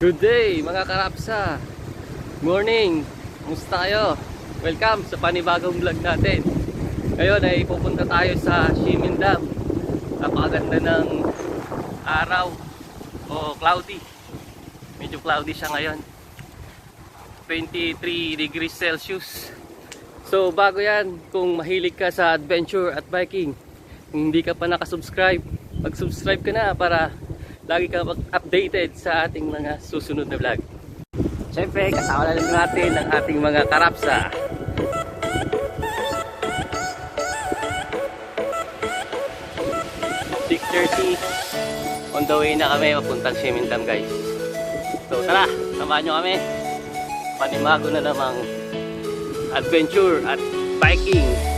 Good day mga karapsa. Morning. Kumusta kayo? Welcome sa panibagong vlog natin. Ngayon ay pupunta tayo sa Shimin Dam. Napakaganda ng araw. O cloudy. Medyo cloudy siya ngayon. 23 degrees Celsius. So bago yan Kung mahilig ka sa adventure at biking hindi ka pa nakasubscribe Mag-subscribe ka na para lagi ka updated sa ating mga susunod na vlog. Siyempre, kasama na lang natin ang ating mga karapsa. On the way na kami, papuntang Shimindam guys. So tara, samahan nyo kami. Panimago na namang adventure at biking.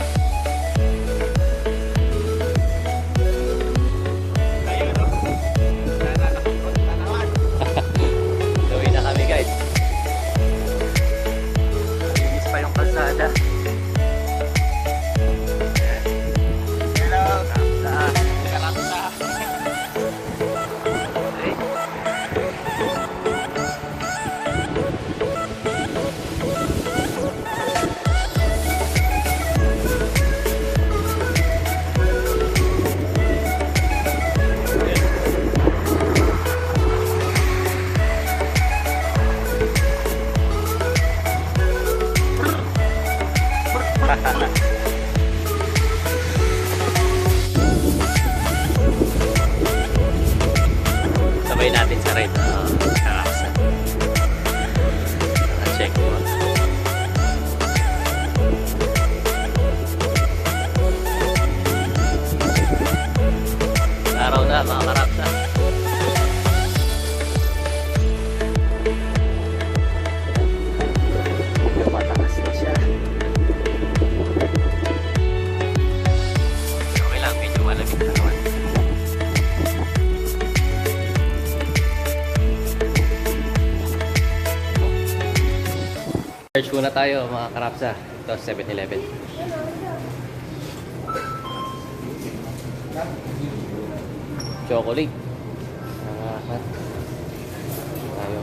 Search muna tayo mga karapsa. Ito, 7-Eleven. Chocolate. Nangahat. Tayo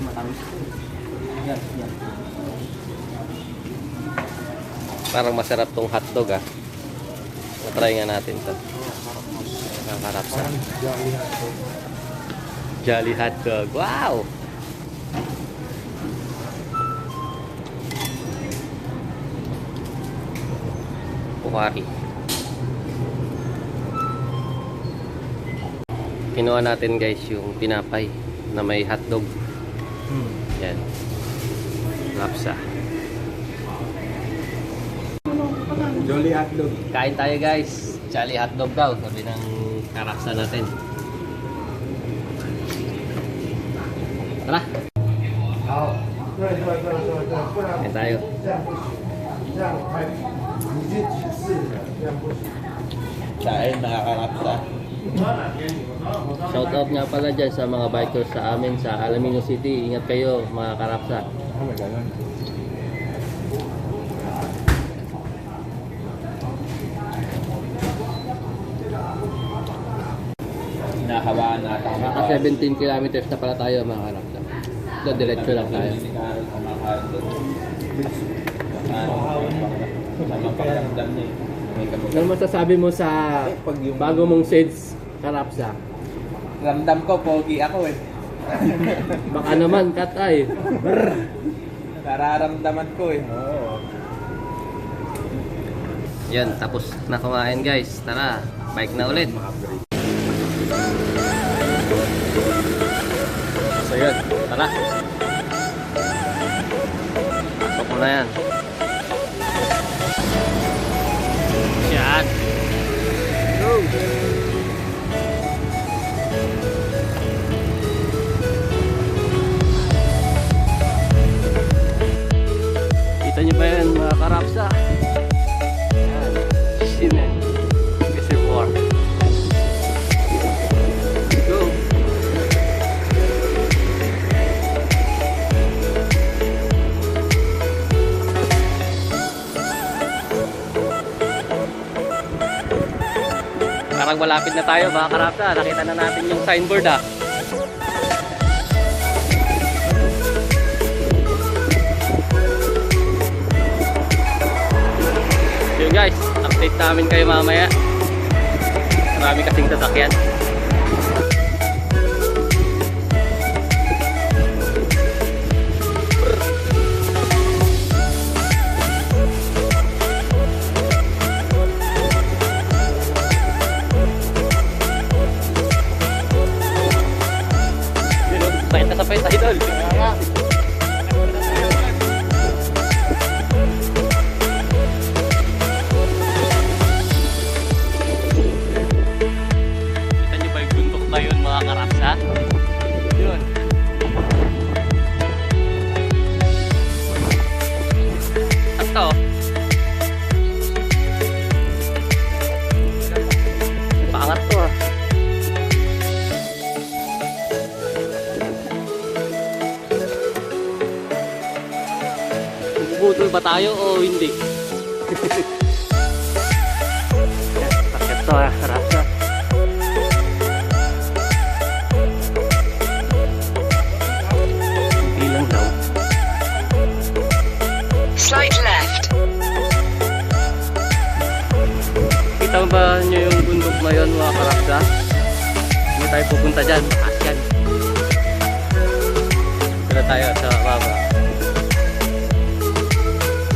matamis. Yan. Parang masarap tong hotdog ah. Matry nga natin to. Mga karapsa. Parang Jolly hotdog. Wow! Buhari. Kinuha natin guys yung tinapay na may hotdog. Hmm. Yan. Lapsa. Jolly hotdog. Kain tayo guys. Jolly hotdog daw. Sabi ng karaksa natin. Tara. Kain tayo. Kain nakakarap sa. Shout out nga pala dyan sa mga bikers sa amin sa Alamino City. Ingat kayo mga karapsa. Hinahawaan na tama. Naka 17 kilometers na pala tayo mga karapsa. Ito, diretso lang tayo. Ano, masasabi mo sa bago mong shades karapsa? Ramdam ko, pogi ako eh. Baka naman, katay. Nararamdaman ko eh. Yan, tapos na kumain guys. Tara, bike na ulit. So yun, tara. Pasok mo na yan. Yan. Go! Kita nyo ba yan mga karapsa? Parang malapit na tayo, mga karapta, nakita na natin yung signboard ah. Yun guys, update namin kayo mamaya. Marami kasing sasakyan. O, sakit na sapay sa Sakit to daw. Slight left. Kita ba nyo yung bundok na yun mga karapsa? Hindi tayo pupunta tayo sa baba.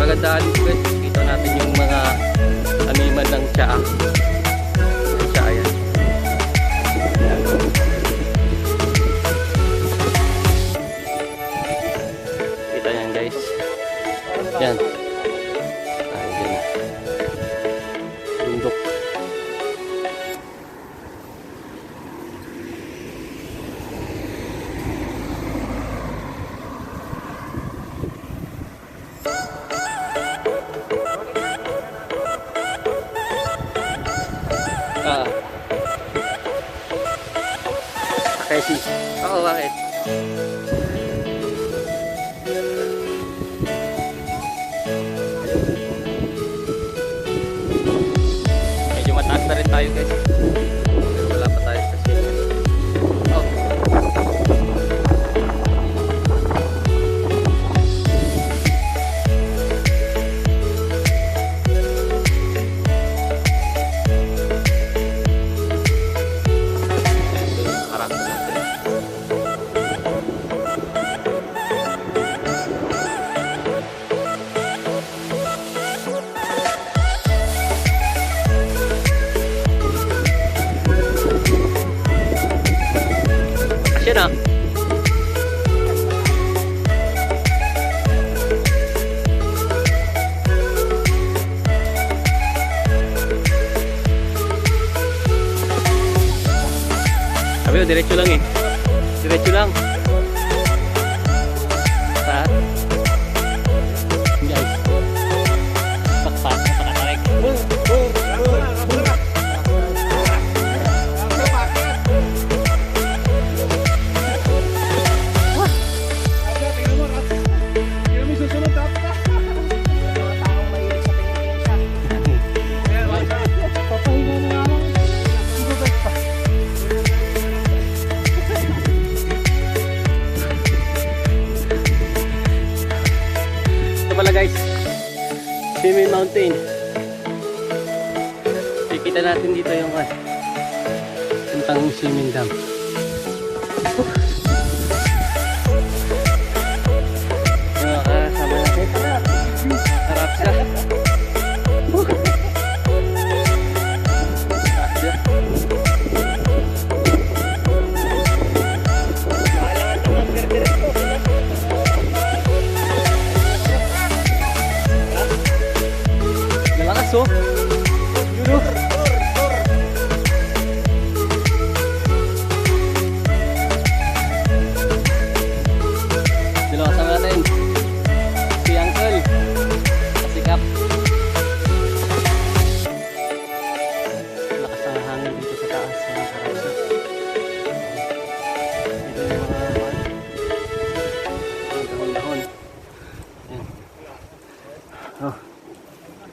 Magandaan guys. Natin yung mga animan ng tsaa. Ah. Kasi, oo, bakit? Diretso lang eh. Diretso lang. Mountain. Kikita natin dito yung ah, puntang swimming dam. Mga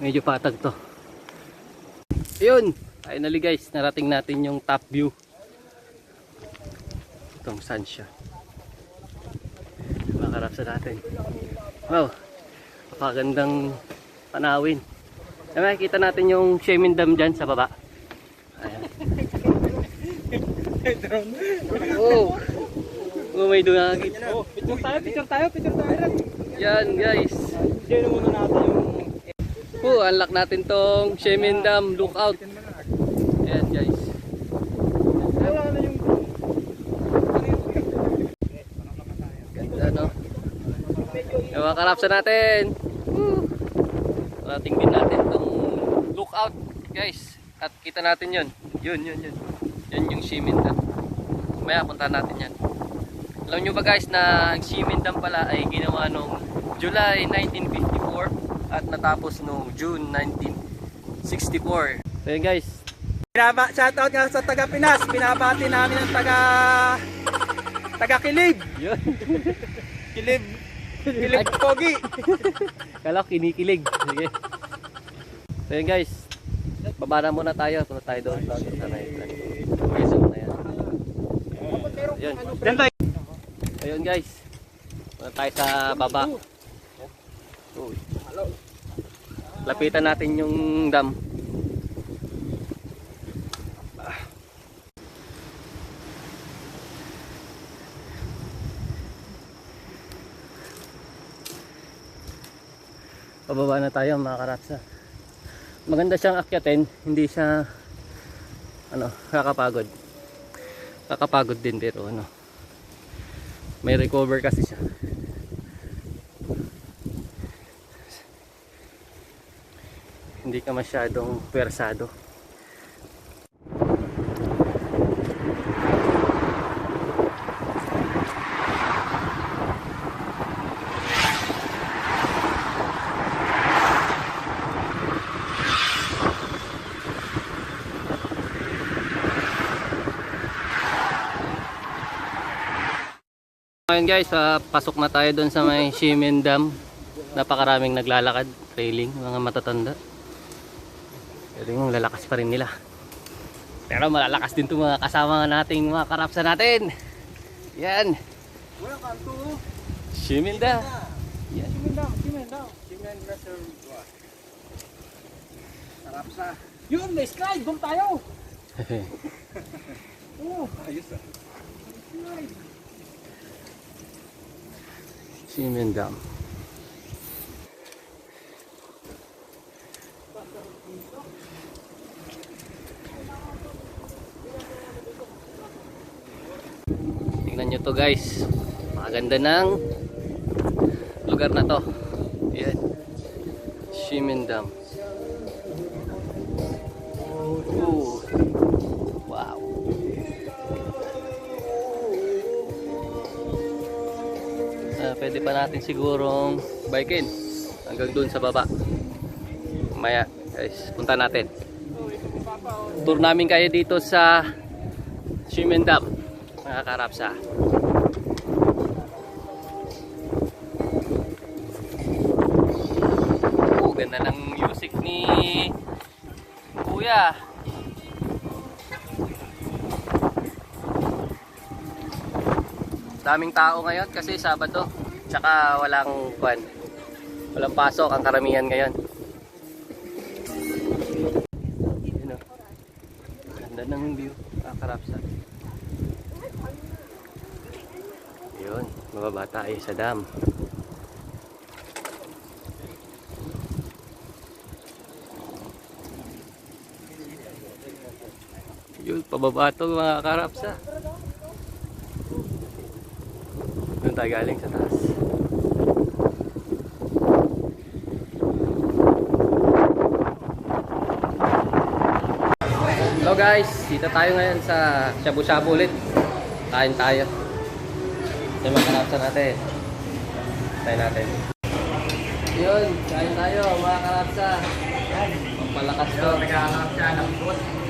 Medyo patag to. Ayun, Finally guys, narating natin yung top view. Itong sun siya. Makarap sa natin. Wow, napakagandang panawin. Ay, makikita natin yung Shemin Dam dyan sa baba. Ayan. oh, oh may dungagit. Oh, picture tayo, picture tayo, picture tayo. Yan guys. Diyan muna natin Oh, unlock natin tong Shemin Dam lookout. Ayan guys. Ganda no. Yung mga karapsa natin. Woo! Narating din natin tong lookout guys. At kita natin yun. Yun, yun, yun. Yun yung Shimin Dam. Maya punta natin yan. Alam nyo ba guys na ang Shimin Dam pala ay ginawa nung July 1954 at natapos nung June 1964. So yun guys. Pinaba, shoutout nga sa taga Pinas. Pinabati namin ang taga taga Kilib. Yun. Kilib. Kilib Pogi. Kala ko kinikilig. Sige. So yun guys. Baba na muna tayo. Punta tayo doon sa sa right. Pwesto na yan. Ayun. Ayun guys. Punta tayo sa baba. Uy. Lapitan natin yung dam. Pababa na tayo mga karatsa. Maganda siyang akyatin, hindi siya ano, kakapagod. Kakapagod din pero ano. May recover kasi siya. Hindi ka masyadong pwersado. Ngayon guys, ah, pasok na tayo doon sa may Shimin Dam. Napakaraming naglalakad, trailing, mga matatanda. Pero yung lalakas pa rin nila. Pero malalakas din itong mga kasama nating mga karapsa natin. Yan. Welcome to Shimin Dam. Yan. Simendang, Simendang. Simen Reservoir. Sarap sa. Yun, may slide. Doon tayo. Oh, ayos ah. Slide. Shimin Dam. To guys. Maganda ng lugar na to. Yan. Shimin Dam. Wow. Ah, pwede pa natin sigurong bikin hanggang dun sa baba. Maya, guys, punta natin. Tour namin kayo dito sa Shimen Dam, mga karapsa. Ganda ng music ni Kuya. daming tao ngayon kasi Sabado. Tsaka walang kwan. Walang pasok ang karamihan ngayon. Yun o. Ganda ng view. Kakarapsa. Yun. Mababa tayo sa dam. Yun, pababa to mga karapsa. Doon tayo galing sa taas. Hello guys, dito tayo ngayon sa Shabu Shabu ulit. Kain tayo. Yung mga karapsa natin. Tayo natin. Yun, kain tayo mga karapsa. Pampalakas to. Naghahanap siya ng food.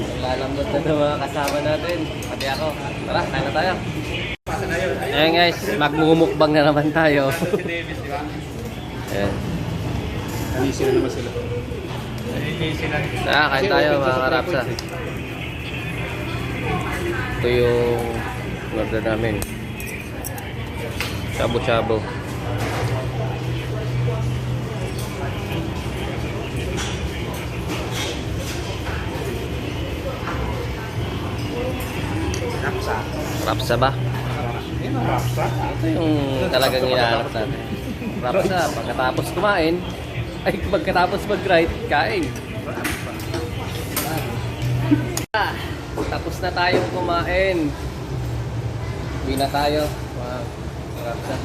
Naglalambot na ng mga kasama natin. Pati ako. Tara, kain na tayo. Ayan guys, magmumukbang na naman tayo. Si Davis, di ba? Ayan. Hindi sila naman sila. Ah, kain tayo mga karapsa. Ito yung order namin. Shabu-shabu. Rapsa. Rapsa ba? Rapsa. Ito yung talagang hinahanap natin. Rapsa, pagkatapos kumain, ay pagkatapos mag-ride, kain. Ah, tapos na tayong kumain. Uwi na tayo. Wow, Rapsa.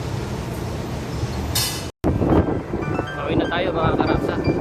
Uwi na tayo mga karapsa.